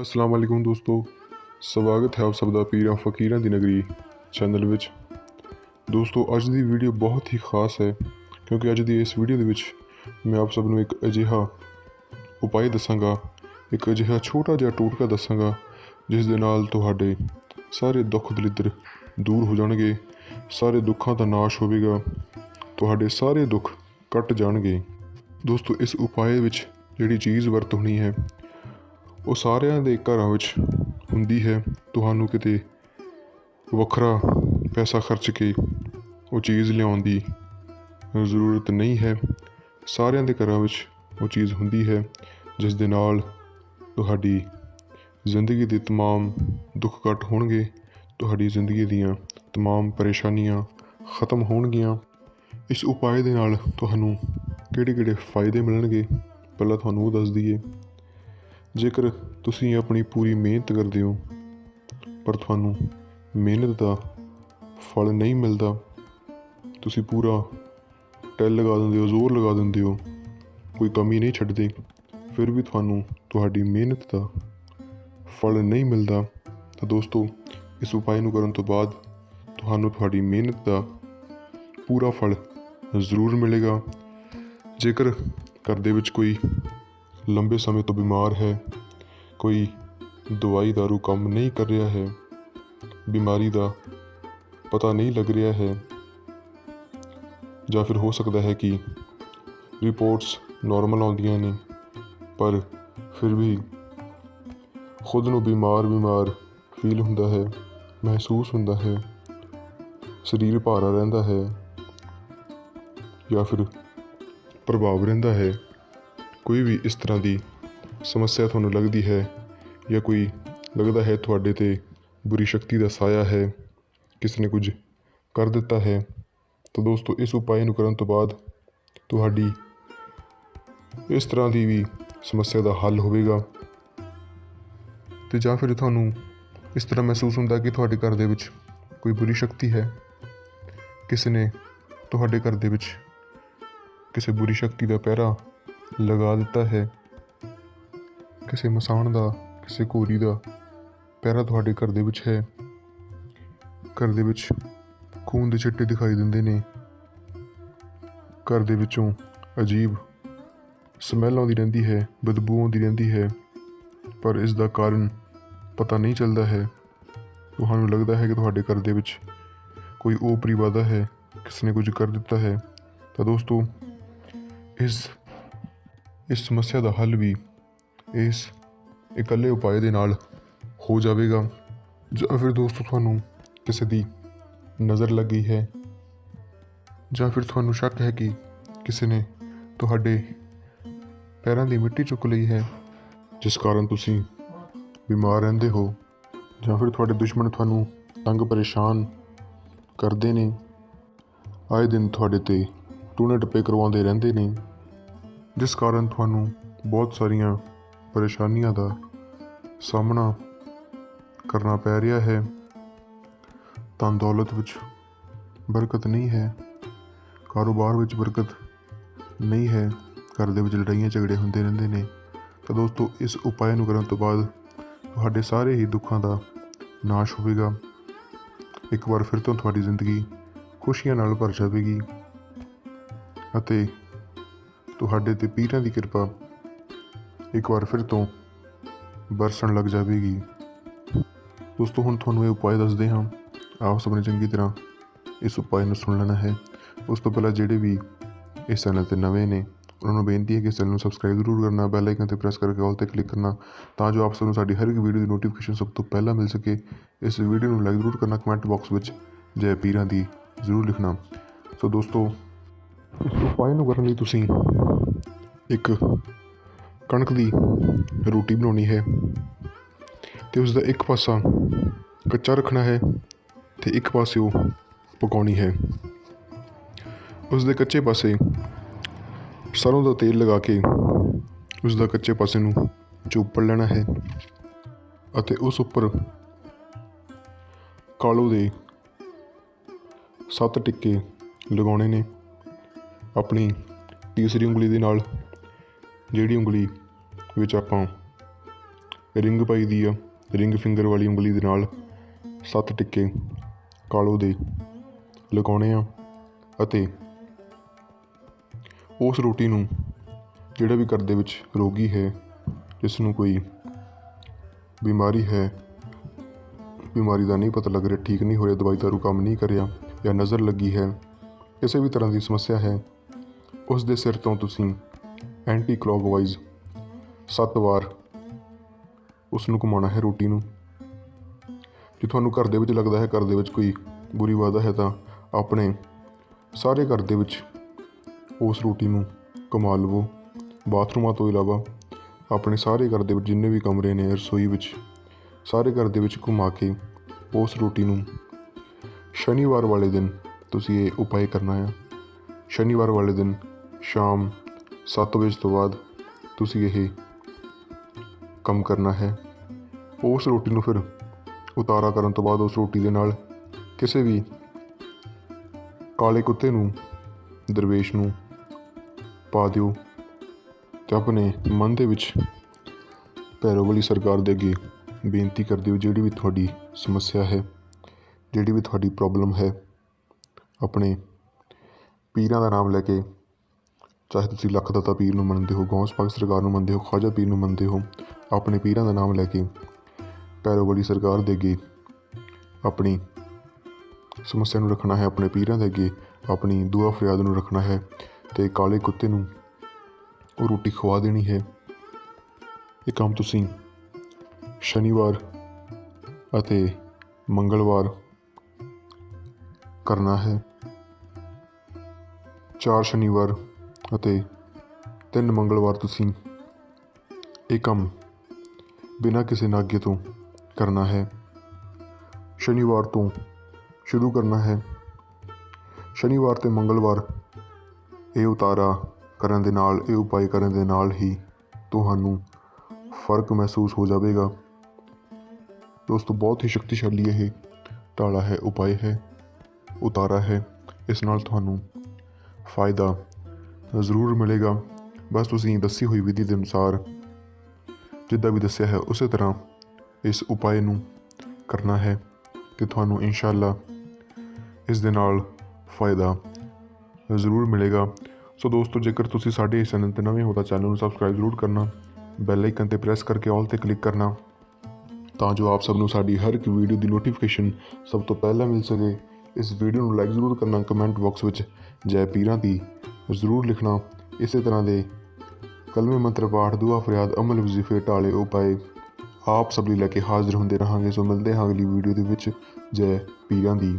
ਅਸਲਾਮ ਵਾਲੇਕੁਮ ਦੋਸਤੋ, ਸਵਾਗਤ ਹੈ ਆਪ ਸਭ ਦਾ ਪੀਰਾਂ ਫਕੀਰਾਂ ਦੀ ਨਗਰੀ ਚੈਨਲ ਵਿੱਚ। ਦੋਸਤੋ, ਅੱਜ ਦੀ ਵੀਡੀਓ ਬਹੁਤ ਹੀ ਖਾਸ ਹੈ, ਕਿਉਂਕਿ ਅੱਜ ਦੀ ਇਸ ਵੀਡੀਓ ਦੇ ਵਿੱਚ ਮੈਂ ਆਪ ਸਭ ਨੂੰ ਇੱਕ ਅਜਿਹਾ ਉਪਾਅ ਦੱਸਾਂਗਾ, ਇੱਕ ਅਜਿਹਾ ਛੋਟਾ ਜਿਹਾ ਟੋਟਕਾ ਦੱਸਾਂਗਾ, ਜਿਸ ਦੇ ਨਾਲ ਤੁਹਾਡੇ ਸਾਰੇ ਦੁੱਖ ਦਲਿੱਦਰ ਦੂਰ ਹੋ ਜਾਣਗੇ, ਸਾਰੇ ਦੁੱਖਾਂ ਦਾ ਨਾਸ਼ ਹੋਵੇਗਾ, ਤੁਹਾਡੇ ਸਾਰੇ ਦੁੱਖ ਕੱਟ ਜਾਣਗੇ। ਦੋਸਤੋ, ਇਸ ਉਪਾਅ ਵਿੱਚ ਜਿਹੜੀ ਚੀਜ਼ ਵਰਤ ਹੋਣੀ ਹੈ ਉਹ ਸਾਰਿਆਂ ਦੇ ਘਰਾਂ ਵਿੱਚ ਹੁੰਦੀ ਹੈ ਤੁਹਾਨੂੰ ਕਿਤੇ ਵੱਖਰਾ ਪੈਸਾ ਖਰਚ ਕੇ ਉਹ ਚੀਜ਼ ਲਿਆਉਣ ਦੀ ਜ਼ਰੂਰਤ ਨਹੀਂ ਹੈ ਸਾਰਿਆਂ ਦੇ ਘਰਾਂ ਵਿੱਚ ਉਹ ਚੀਜ਼ ਹੁੰਦੀ ਹੈ ਜਿਸ ਦੇ ਨਾਲ ਤੁਹਾਡੀ ਜ਼ਿੰਦਗੀ ਦੇ तमाम ਦੁੱਖ ਕੱਟ ਹੋਣਗੇ ਤੁਹਾਡੀ ਜ਼ਿੰਦਗੀ ਦੀਆਂ तमाम ਪਰੇਸ਼ਾਨੀਆਂ ਖਤਮ ਹੋਣਗੀਆਂ ਇਸ ਉਪਾਅ ਦੇ ਨਾਲ ਤੁਹਾਨੂੰ ਕਿਹੜੇ ਕਿਹੜੇ ਫਾਇਦੇ ਮਿਲਣਗੇ ਪਹਿਲਾਂ ਤੁਹਾਨੂੰ ਉਹ ਦੱਸ ਦਈਏ ਜੇਕਰ ਤੁਸੀਂ ਆਪਣੀ ਪੂਰੀ ਮਿਹਨਤ ਕਰਦੇ ਹੋ, ਪਰ ਤੁਹਾਨੂੰ ਮਿਹਨਤ ਦਾ ਫਲ ਨਹੀਂ ਮਿਲਦਾ, ਤੁਸੀਂ ਪੂਰਾ ਟੈਲ ਲਗਾ ਦਿੰਦੇ ਹੋ, ਜ਼ੋਰ ਲਗਾ ਦਿੰਦੇ ਹੋ, ਕੋਈ ਕਮੀ ਨਹੀਂ ਛੱਡਦੇ, ਫਿਰ ਵੀ ਤੁਹਾਨੂੰ ਤੁਹਾਡੀ ਮਿਹਨਤ ਦਾ ਫਲ ਨਹੀਂ ਮਿਲਦਾ। ਤਾਂ ਦੋਸਤੋ, ਇਸ ਉਪਾਅ ਨੂੰ ਕਰਨ ਤੋਂ ਬਾਅਦ ਤੁਹਾਨੂੰ ਤੁਹਾਡੀ ਮਿਹਨਤ ਦਾ ਪੂਰਾ ਫਲ ਜ਼ਰੂਰ ਮਿਲੇਗਾ। ਜੇਕਰ ਘਰ ਦੇ ਵਿੱਚ ਕੋਈ ਲੰਬੇ ਸਮੇਂ ਤੋਂ ਬਿਮਾਰ ਹੈ। ਕੋਈ ਦਵਾਈ ਦਾਰੂ ਕੰਮ ਨਹੀਂ ਕਰ ਰਿਹਾ ਹੈ। ਬਿਮਾਰੀ ਦਾ ਪਤਾ ਨਹੀਂ ਲੱਗ ਰਿਹਾ ਹੈ। ਜਾਂ ਫਿਰ ਹੋ ਸਕਦਾ ਹੈ ਕਿ ਰਿਪੋਰਟਸ ਨਾਰਮਲ ਆਉਂਦੀਆਂ ਨੇ, ਪਰ ਫਿਰ ਵੀ ਖੁਦ ਨੂੰ ਬਿਮਾਰ ਬਿਮਾਰ ਫੀਲ ਹੁੰਦਾ ਹੈ, ਮਹਿਸੂਸ ਹੁੰਦਾ ਹੈ। ਸਰੀਰ ਭਾਰਾ ਰਹਿੰਦਾ ਹੈ ਜਾਂ ਫਿਰ ਪ੍ਰਭਾਵ ਰਹਿੰਦਾ ਹੈ। ਕੋਈ ਵੀ ਇਸ ਤਰ੍ਹਾਂ ਦੀ ਸਮੱਸਿਆ ਤੁਹਾਨੂੰ ਲੱਗਦੀ ਹੈ ਜਾਂ ਕੋਈ ਲੱਗਦਾ ਹੈ ਤੁਹਾਡੇ ਤੇ ਬੁਰੀ ਸ਼ਕਤੀ ਦਾ ਸਾਇਆ ਹੈ, ਕਿਸ ਨੇ ਕੁਝ ਕਰ ਦਿੱਤਾ ਹੈ, ਤਾਂ ਦੋਸਤੋ ਇਸ ਉਪਾਅ ਨੂੰ ਕਰਨ ਤੋਂ ਬਾਅਦ ਤੁਹਾਡੀ ਇਸ ਤਰ੍ਹਾਂ ਦੀ ਵੀ ਸਮੱਸਿਆ ਦਾ ਹੱਲ ਹੋਵੇਗਾ। ਤੇ ਜਾਂ ਫਿਰ ਤੁਹਾਨੂੰ ਇਸ ਤਰ੍ਹਾਂ ਮਹਿਸੂਸ ਹੁੰਦਾ ਕਿ ਤੁਹਾਡੇ ਘਰ ਦੇ ਵਿੱਚ ਕੋਈ ਬੁਰੀ ਸ਼ਕਤੀ ਹੈ, ਕਿਸੇ ਨੇ ਤੁਹਾਡੇ ਘਰ ਦੇ ਵਿੱਚ ਕਿਸੇ ਬੁਰੀ ਸ਼ਕਤੀ ਦਾ ਪਹਿਰਾ ਲਗਾ ਦਿੱਤਾ ਹੈ। ਕਿਸੇ ਮਸਾਣ ਦਾ, ਕਿਸੇ ਘੋਰੀ ਦਾ ਪਹਿਰਾ ਤੁਹਾਡੇ ਘਰ ਦੇ ਵਿੱਚ ਹੈ। ਘਰ ਦੇ ਵਿੱਚ ਖੂਨ ਦੇ ਛਿੱਟੇ ਦਿਖਾਈ ਦਿੰਦੇ ਨੇ। ਘਰ ਦੇ ਵਿੱਚੋਂ ਅਜੀਬ ਸਮੈਲ ਆਉਂਦੀ ਰਹਿੰਦੀ ਹੈ, ਬਦਬੂ ਆਉਂਦੀ ਰਹਿੰਦੀ ਹੈ। ਪਰ ਇਸ ਦਾ ਕਾਰਨ ਪਤਾ ਨਹੀਂ ਚੱਲਦਾ ਹੈ। ਤੁਹਾਨੂੰ ਲੱਗਦਾ ਹੈ ਕਿ ਤੁਹਾਡੇ ਘਰ ਦੇ ਵਿੱਚ ਕੋਈ ਓਪਰੀ ਵਾਦਾ ਹੈ, ਕਿਸ ਨੇ ਕੁਝ ਕਰ ਦਿੱਤਾ ਹੈ। ਤਾਂ ਦੋਸਤੋ, ਇਸ ਇਸ ਸਮੱਸਿਆ ਦਾ ਹੱਲ ਵੀ ਇਸ ਇਕੱਲੇ ਉਪਾਏ ਦੇ ਨਾਲ ਹੋ ਜਾਵੇਗਾ। ਜਾਂ ਫਿਰ ਦੋਸਤੋ, ਤੁਹਾਨੂੰ ਕਿਸੇ ਦੀ ਨਜ਼ਰ ਲੱਗੀ ਹੈ ਜਾਂ ਫਿਰ ਤੁਹਾਨੂੰ ਸ਼ੱਕ ਹੈ ਕਿ ਕਿਸੇ ਨੇ ਤੁਹਾਡੇ ਪੈਰਾਂ ਦੀ ਮਿੱਟੀ ਚੁੱਕ ਲਈ ਹੈ, ਜਿਸ ਕਾਰਨ ਤੁਸੀਂ ਬਿਮਾਰ ਰਹਿੰਦੇ ਹੋ, ਜਾਂ ਫਿਰ ਤੁਹਾਡੇ ਦੁਸ਼ਮਣ ਤੁਹਾਨੂੰ ਤੰਗ ਪਰੇਸ਼ਾਨ ਕਰਦੇ ਨੇ। ਆਏ ਦਿਨ ਤੁਹਾਡੇ ਤੇ ਟੂਣੇ ਟੱਪੇ ਕਰਵਾਉਂਦੇ ਰਹਿੰਦੇ ਨੇ। ਜਿਸ ਕਾਰਨ ਤੁਹਾਨੂੰ ਬਹੁਤ ਸਾਰੀਆਂ ਪਰੇਸ਼ਾਨੀਆਂ ਦਾ ਸਾਹਮਣਾ ਕਰਨਾ ਪੈ ਰਿਹਾ ਹੈ, ਤਾਂ ਦੌਲਤ ਵਿੱਚ ਬਰਕਤ ਨਹੀਂ ਹੈ, ਕਾਰੋਬਾਰ ਵਿੱਚ ਬਰਕਤ ਨਹੀਂ ਹੈ, ਘਰ ਦੇ ਵਿੱਚ ਲੜਾਈਆਂ ਝਗੜੇ ਹੁੰਦੇ ਰਹਿੰਦੇ ਨੇ। ਤਾਂ ਦੋਸਤੋ, ਇਸ ਉਪਾਅ ਨੂੰ ਕਰਨ ਤੋਂ ਬਾਅਦ ਤੁਹਾਡੇ ਸਾਰੇ ਹੀ ਦੁੱਖਾਂ ਦਾ ਨਾਸ਼ ਹੋਵੇਗਾ। ਇੱਕ ਵਾਰ ਫਿਰ ਤੋਂ ਤੁਹਾਡੀ ਜ਼ਿੰਦਗੀ ਖੁਸ਼ੀਆਂ ਨਾਲ ਭਰ ਜਾਵੇਗੀ ਅਤੇ ਤੁਹਾਡੇ ਤੇ ਪੀਰਾਂ ਦੀ ਕਿਰਪਾ ਇੱਕ ਵਾਰ ਫਿਰ ਤੋਂ ਬਰਸਣ ਲੱਗ ਜਾਵੇਗੀ। ਦੋਸਤੋ, ਹੁਣ ਤੁਹਾਨੂੰ ਇਹ ਉਪਾਅ ਦੱਸਦੇ ਹਾਂ। ਆਪ ਸਭ ਨੇ ਚੰਗੀ ਤਰ੍ਹਾਂ ਇਸ ਉਪਾਅ ਨੂੰ ਸੁਣ ਲੈਣਾ ਹੈ। ਉਸ ਤੋਂ ਪਹਿਲਾਂ ਜਿਹੜੇ ਵੀ ਇਸ ਚੈਨਲ ਤੇ ਨਵੇਂ ਨੇ, ਉਹਨਾਂ ਨੂੰ ਬੇਨਤੀ ਹੈ ਕਿ ਇਸ ਚੈਨਲ ਨੂੰ ਸਬਸਕ੍ਰਾਈਬ ਜ਼ਰੂਰ ਕਰਨਾ ਬੈਲ ਆਈਕਨ ਤੇ ਪ੍ਰੈਸ ਕਰਕੇ ਆਲ ਤੇ ਕਲਿੱਕ ਕਰਨਾ, ਤਾਂ ਜੋ ਆਪ ਸਭ ਨੂੰ ਸਾਡੀ ਹਰ ਇੱਕ ਵੀਡੀਓ ਦੀ ਨੋਟੀਫਿਕੇਸ਼ਨ ਸਭ ਤੋਂ ਪਹਿਲਾਂ ਮਿਲ ਸਕੇ। ਇਸ ਵੀਡੀਓ ਨੂੰ ਲਾਈਕ ਜ਼ਰੂਰ ਕਰਨਾ ਕਮੈਂਟ ਬਾਕਸ ਵਿੱਚ ਜੈ ਪੀਰਾਂ ਦੀ ਜ਼ਰੂਰ ਲਿਖਣਾ। ਸੋ ਦੋਸਤੋ, ਇਸ ਉਪਾਅ ਨੂੰ ਕਰਨ ਲਈ ਤੁਸੀਂ ਇੱਕ ਕਣਕ ਦੀ ਰੋਟੀ ਬਣਾਉਣੀ ਹੈ ਤੇ ਉਸ ਦਾ ਇੱਕ ਪਾਸਾ ਕੱਚਾ ਰੱਖਣਾ ਹੈ ਤੇ ਇੱਕ ਪਾਸੇ ਉਹ ਪਕਾਉਣੀ ਹੈ। ਉਸ ਦੇ ਕੱਚੇ ਪਾਸੇ ਸਰੋਂ ਦਾ ਤੇਲ ਲਗਾ ਕੇ ਉਸ ਦਾ ਕੱਚੇ ਪਾਸੇ ਨੂੰ ਚੋਪੜ ਲੈਣਾ ਹੈ ਅਤੇ ਉਸ ਉੱਪਰ ਕਾਲੋ ਦੇ ਸੱਤ ਟਿੱਕੇ ਲਗਾਉਣੇ ਨੇ। ਆਪਣੀ ਤੀਸਰੀ ਉਂਗਲੀ ਦੇ ਨਾਲ ਜਿਹੜੀ ਉਂਗਲੀ ਵਿੱਚ ਆਪਾਂ ਰਿੰਗ ਪਾਈ ਦੀ ਆ, ਰਿੰਗ ਫਿੰਗਰ ਵਾਲੀ ਉਂਗਲੀ ਦੇ ਨਾਲ ਸੱਤ ਟਿੱਕੇ ਕਾਲੋ ਦੇ ਲਗਾਉਣੇ ਆ ਅਤੇ ਉਸ ਰੋਟੀ ਨੂੰ ਜਿਹੜਾ ਵੀ ਘਰ ਦੇ ਵਿੱਚ ਰੋਗੀ ਹੈ ਜਿਸ ਨੂੰ ਕੋਈ ਬਿਮਾਰੀ ਹੈ, ਬਿਮਾਰੀ ਦਾ ਨਹੀਂ ਪਤਾ ਲੱਗ ਰਿਹਾ, ਠੀਕ ਨਹੀਂ ਹੋ ਰਿਹਾ, ਦਵਾਈ ਦਾਰੂ ਕੰਮ ਨਹੀਂ ਕਰਿਆ ਜਾਂ ਨਜ਼ਰ ਲੱਗੀ ਹੈ, ਕਿਸੇ ਵੀ ਤਰ੍ਹਾਂ ਦੀ ਸਮੱਸਿਆ ਹੈ, ਉਸ ਦੇ ਸਿਰ ਤੋਂ ਤੁਸੀਂ ਐਂਟੀ ਕਲੌਕਵਾਈਜ਼ ਸੱਤ ਵਾਰ ਉਸ ਨੂੰ ਘੁਮਾਉਣਾ ਹੈ ਰੋਟੀ ਨੂੰ। ਜੇ ਤੁਹਾਨੂੰ ਘਰ ਦੇ ਵਿੱਚ ਲੱਗਦਾ ਹੈ, ਘਰ ਦੇ ਵਿੱਚ ਕੋਈ ਬੁਰੀ ਵਾਦਾ ਹੈ, ਤਾਂ ਆਪਣੇ ਸਾਰੇ ਘਰ ਦੇ ਵਿੱਚ ਉਸ ਰੋਟੀ ਨੂੰ ਕਮਾ ਲਵੋ। ਬਾਥਰੂਮਾਂ ਤੋਂ ਇਲਾਵਾ ਆਪਣੇ ਸਾਰੇ ਘਰ ਦੇ ਵਿੱਚ ਜਿੰਨੇ ਵੀ ਕਮਰੇ ਨੇ, ਰਸੋਈ ਵਿੱਚ ਸਾਰੇ ਘਰ ਦੇ ਵਿੱਚ ਘੁਮਾ ਕੇ ਉਸ ਰੋਟੀ ਨੂੰ ਸ਼ਨੀਵਾਰ ਵਾਲੇ ਦਿਨ ਤੁਸੀਂ ਇਹ ਉਪਾਅ ਕਰਨਾ ਹੈ। ਸ਼ਨੀਵਾਰ ਵਾਲੇ ਦਿਨ ਸ਼ਾਮ 7 ਵਜੇ ਤੋਂ ਬਾਅਦ ਤੁਸੀਂ ਇਹ ਕੰਮ ਕਰਨਾ ਹੈ। ਉਸ ਰੋਟੀ ਨੂੰ ਫਿਰ ਉਤਾਰਾ ਕਰਨ ਤੋਂ ਬਾਅਦ ਉਸ ਰੋਟੀ ਦੇ ਨਾਲ ਕਿਸੇ ਵੀ ਕਾਲੇ ਕੁੱਤੇ ਨੂੰ, ਦਰਵੇਸ਼ ਨੂੰ ਪਾ ਦਿਓ ਤੇ ਆਪਣੇ ਮਨ ਦੇ ਵਿੱਚ ਭੈਰੋ ਸਰਕਾਰ ਦੇ ਅੱਗੇ ਬੇਨਤੀ ਕਰ ਦਿਓ, ਜਿਹੜੀ ਵੀ ਤੁਹਾਡੀ ਸਮੱਸਿਆ ਹੈ, ਜਿਹੜੀ ਵੀ ਤੁਹਾਡੀ ਪ੍ਰੋਬਲਮ ਹੈ, ਆਪਣੇ ਪੀਰਾਂ ਦਾ ਨਾਮ ਲੈ ਕੇ ਚਾਹੇ ਤੁਸੀਂ ਲੱਖ ਦਾਤਾ ਪੀਰ ਨੂੰ ਮੰਨਦੇ ਹੋ, ਗੌਸ ਪਾਕ ਸਰਕਾਰ ਨੂੰ ਮੰਨਦੇ ਹੋ ਖਾਜਾ ਪੀਰ ਨੂੰ ਮੰਨਦੇ ਹੋ, ਆਪਣੇ ਪੀਰਾਂ ਦਾ ਨਾਮ ਲੈ ਕੇ ਭੈਰੋ ਵਾਲੀ ਸਰਕਾਰ ਦੇ ਅੱਗੇ ਆਪਣੀ ਸਮੱਸਿਆ ਨੂੰ ਰੱਖਣਾ ਹੈ, ਆਪਣੇ ਪੀਰਾਂ ਦੇ ਅੱਗੇ ਆਪਣੀ ਦੁਆ ਫਰਿਆਦ ਨੂੰ ਰੱਖਣਾ ਹੈ ਤੇ ਕਾਲੇ ਕੁੱਤੇ ਨੂੰ ਉਹ ਰੋਟੀ ਖਵਾ ਦੇਣੀ ਹੈ। ਇਹ ਕੰਮ ਤੁਸੀਂ ਸ਼ਨੀਵਾਰ ਅਤੇ ਮੰਗਲਵਾਰ ਕਰਨਾ ਹੈ। ਚਾਰ ਸ਼ਨੀਵਾਰ ਅਤੇ ਤਿੰਨ ਮੰਗਲਵਾਰ ਤੁਸੀਂ ਇਹ ਕੰਮ ਬਿਨਾਂ ਕਿਸੇ ਨਾਗੇ ਤੋਂ ਕਰਨਾ ਹੈ। ਸ਼ਨੀਵਾਰ ਤੋਂ ਸ਼ੁਰੂ ਕਰਨਾ ਹੈ। ਸ਼ਨੀਵਾਰ ਤੇ ਮੰਗਲਵਾਰ ਇਹ ਉਤਾਰਾ ਕਰਨ ਦੇ ਨਾਲ, ਇਹ ਉਪਾਅ ਕਰਨ ਦੇ ਨਾਲ ਹੀ ਤੁਹਾਨੂੰ ਫ਼ਰਕ ਮਹਿਸੂਸ ਹੋ ਜਾਵੇਗਾ। ਦੋਸਤੋ, ਬਹੁਤ ਹੀ ਸ਼ਕਤੀਸ਼ਾਲੀ ਇਹ ਢਾਲਾ ਹੈ, ਉਪਾਅ ਹੈ, ਉਤਾਰਾ ਹੈ। ਇਸ ਨਾਲ ਤੁਹਾਨੂੰ ਫਾਇਦਾ ਜ਼ਰੂਰ ਮਿਲੇਗਾ। ਬਸ ਤੁਸੀਂ ਦੱਸੀ ਹੋਈ ਵਿਧੀ ਦੇ ਅਨੁਸਾਰ ਜਿੱਦਾਂ ਵੀ ਦੱਸਿਆ ਹੈ, ਉਸੇ ਤਰ੍ਹਾਂ ਇਸ ਉਪਾਅ ਨੂੰ ਕਰਨਾ ਹੈ ਤੇ ਤੁਹਾਨੂੰ ਇਨਸ਼ਾਅੱਲਾ ਇਸ ਦੇ ਨਾਲ ਫਾਇਦਾ ਜ਼ਰੂਰ ਮਿਲੇਗਾ। ਸੋ ਦੋਸਤੋ, ਜੇਕਰ ਤੁਸੀਂ ਸਾਡੇ ਇਸ ਚੈਨਲ ਤੇ ਨਵੇਂ ਹੋ ਤਾਂ ਚੈਨਲ ਨੂੰ ਸਬਸਕ੍ਰਾਈਬ ਜ਼ਰੂਰ ਕਰਨਾ, ਬੈਲ ਆਈਕਨ ਤੇ ਪ੍ਰੈਸ ਕਰਕੇ ਆਲ ਤੇ ਕਲਿੱਕ ਕਰਨਾ, ਤਾਂ ਜੋ ਆਪ ਸਭ ਨੂੰ ਸਾਡੀ ਹਰ ਇੱਕ ਵੀਡੀਓ ਦੀ ਨੋਟੀਫਿਕੇਸ਼ਨ ਸਭ ਤੋਂ ਪਹਿਲਾਂ ਮਿਲ ਸਕੇ। ਇਸ ਵੀਡੀਓ ਨੂੰ ਲਾਈਕ ਜ਼ਰੂਰ ਕਰਨਾ, ਕਮੈਂਟ ਬਾਕਸ ਵਿੱਚ ਜੈ ਪੀਰਾਂ ਦੀ ਜ਼ਰੂਰ ਲਿਖਣਾ। ਇਸੇ ਤਰ੍ਹਾਂ ਦੇ ਕਲਮੇ ਮੰਤਰ ਪਾਠ, ਦੁਆ, ਫਰਿਆਦ, ਅਮਲ, ਵਜ਼ੀਫੇ, ਢਾਲੇ, ਉਪਾਏ ਆਪ ਸਭ ਲਈ ਲੈ ਕੇ ਹਾਜ਼ਰ ਹੁੰਦੇ ਰਹਾਂਗੇ। ਸੋ ਮਿਲਦੇ ਹਾਂ ਅਗਲੀ ਵੀਡੀਓ ਦੇ ਵਿੱਚ। ਜੈ ਪੀਰਾਂ ਦੀ।